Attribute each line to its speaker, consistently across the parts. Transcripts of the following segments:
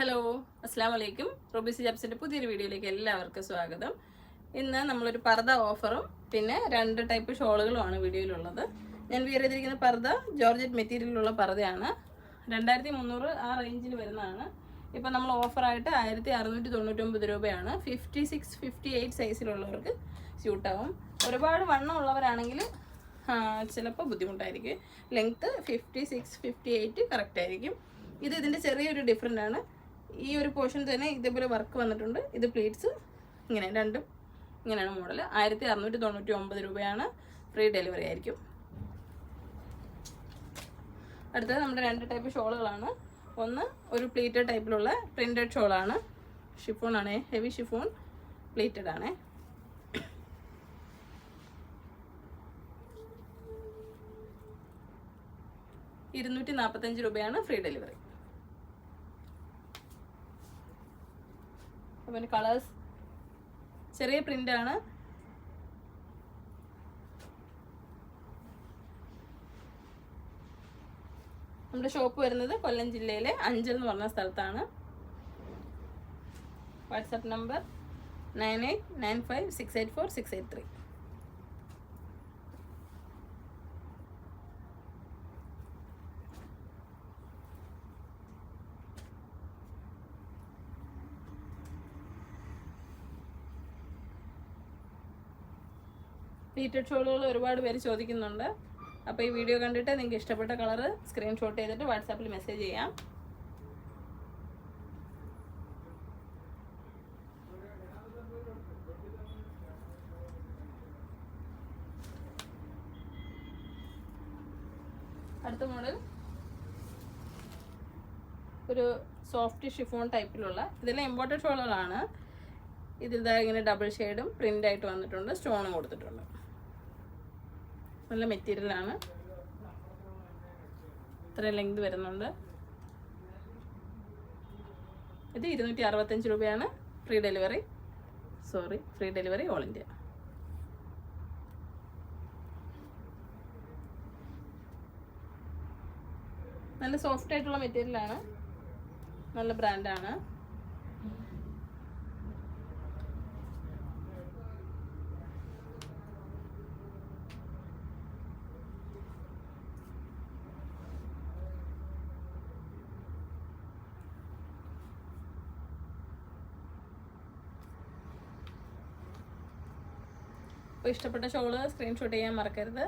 Speaker 1: hello അസ്സാം വലൈക്കും റോബിസി ജാബ്സിൻ്റെ പുതിയൊരു വീഡിയോയിലേക്ക് എല്ലാവർക്കും സ്വാഗതം ഇന്ന് നമ്മളൊരു പർദ്ദ ഓഫറും പിന്നെ രണ്ട് ടൈപ്പ് ഷോളുകളുമാണ് വീഡിയോയിലുള്ളത് ഞാൻ വിയർ ചെയ്തിരിക്കുന്ന പർദ്ദ ജോർജറ്റ് മെറ്റീരിയലിലുള്ള പർദ്ദയാണ് രണ്ടായിരത്തി മുന്നൂറ് ആ റേഞ്ചിൽ വരുന്നതാണ് ഇപ്പോൾ നമ്മൾ ഓഫറായിട്ട് ആയിരത്തി അറുന്നൂറ്റി തൊണ്ണൂറ്റൊമ്പത് രൂപയാണ് ഫിഫ്റ്റി സിക്സ് ഫിഫ്റ്റി എയ്റ്റ് സൈസിലുള്ളവർക്ക് സ്യൂട്ടാവും ഒരുപാട് വണ്ണം ഉള്ളവരാണെങ്കിൽ ചിലപ്പോൾ ബുദ്ധിമുട്ടായിരിക്കും length fifty six fifty eight correct ആയിരിക്കും ഇത് ഇതിൻ്റെ ചെറിയൊരു ഡിഫറെൻ്റ് ആണ് ഈ ഒരു പോർഷൻ തന്നെ ഇതേപോലെ വർക്ക് വന്നിട്ടുണ്ട് ഇത് പ്ലേറ്റ്സ് ഇങ്ങനെ രണ്ടും ഇങ്ങനെയാണ് മോഡൽ ആയിരത്തി അറുന്നൂറ്റി തൊണ്ണൂറ്റി ഒമ്പത് രൂപയാണ് ഫ്രീ ഡെലിവറി ആയിരിക്കും അടുത്തത് നമ്മുടെ രണ്ട് ടൈപ്പ് ഷോളുകളാണ് ഒന്ന് ഒരു പ്ലേറ്റഡ് ടൈപ്പിലുള്ള പ്രിൻറ്റഡ് ഷോളാണ് ഷിഫോൺ ആണേ ഹെവി ഷിഫോൺ പ്ലേറ്റഡ് ആണേ ഇരുന്നൂറ്റി നാൽപ്പത്തഞ്ച് രൂപയാണ് ഫ്രീ ഡെലിവറി പിന്നെ കളേഴ്സ് ചെറിയ പ്രിന്റ് ആണ് നമ്മുടെ ഷോപ്പ് വരുന്നത് കൊല്ലം ജില്ലയിലെ അഞ്ചൽ എന്ന് പറഞ്ഞ സ്ഥലത്താണ് WhatsApp number nine eight nine five six eight four six eight three pleated ഷോളുകൾ ഒരുപാട് പേര് ചോദിക്കുന്നുണ്ട് അപ്പോൾ ഈ വീഡിയോ കണ്ടിട്ട് നിങ്ങൾക്ക് ഇഷ്ടപ്പെട്ട കളർ സ്ക്രീൻഷോട്ട് ചെയ്തിട്ട് വാട്സാപ്പിൽ മെസ്സേജ് ചെയ്യാം അടുത്ത മോഡൽ ഒരു സോഫ്റ്റ് ഷിഫോൺ ടൈപ്പിലുള്ള ഇതെല്ലാം ഇമ്പോർട്ടൻറ്റ് ഷോളുകളാണ് ഇതിൽ ഇങ്ങനെ ഡബിൾ ഷെയ്ഡും പ്രിൻ്റായിട്ട് വന്നിട്ടുണ്ട് സ്റ്റോണും കൊടുത്തിട്ടുണ്ട് നല്ല മെറ്റീരിയലാണ് ഇത്രയും ലെങ്ത് വരുന്നുണ്ട് ഇത് ഇരുന്നൂറ്റി അറുപത്തഞ്ച് രൂപയാണ് free delivery sorry free delivery all India നല്ല സോഫ്റ്റ് ആയിട്ടുള്ള മെറ്റീരിയലാണ് നല്ല ബ്രാൻഡാണ് അപ്പോൾ ഇഷ്ടപ്പെട്ട ഷോള് സ്ക്രീൻഷോട്ട് ചെയ്യാൻ മറക്കരുത്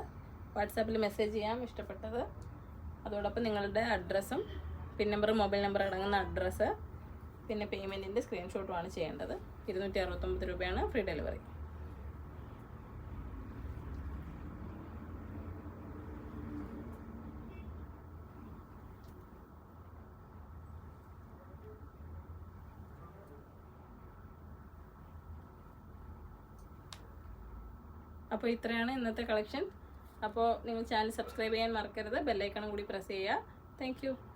Speaker 1: വാട്സാപ്പിൽ മെസ്സേജ് ചെയ്യാം ഇഷ്ടപ്പെട്ടത് അതോടൊപ്പം നിങ്ങളുടെ അഡ്രസ്സും പിൻ നമ്പർ മൊബൈൽ നമ്പർ അടങ്ങുന്ന അഡ്രസ്സ് പിന്നെ പേയ്മെൻറ്റിൻ്റെ സ്ക്രീൻഷോട്ടുമാണ് ചെയ്യേണ്ടത് ഇരുന്നൂറ്റി അറുപത്തൊമ്പത് രൂപയാണ് ഫ്രീ ഡെലിവറി അപ്പോൾ ഇത്രയാണ് ഇന്നത്തെ കളക്ഷൻ അപ്പോൾ നിങ്ങൾ ചാനൽ സബ്സ്ക്രൈബ് ചെയ്യാൻ മറക്കരുത് ബെല്ലൈക്കണം കൂടി പ്രസ് ചെയ്യുക താങ്ക്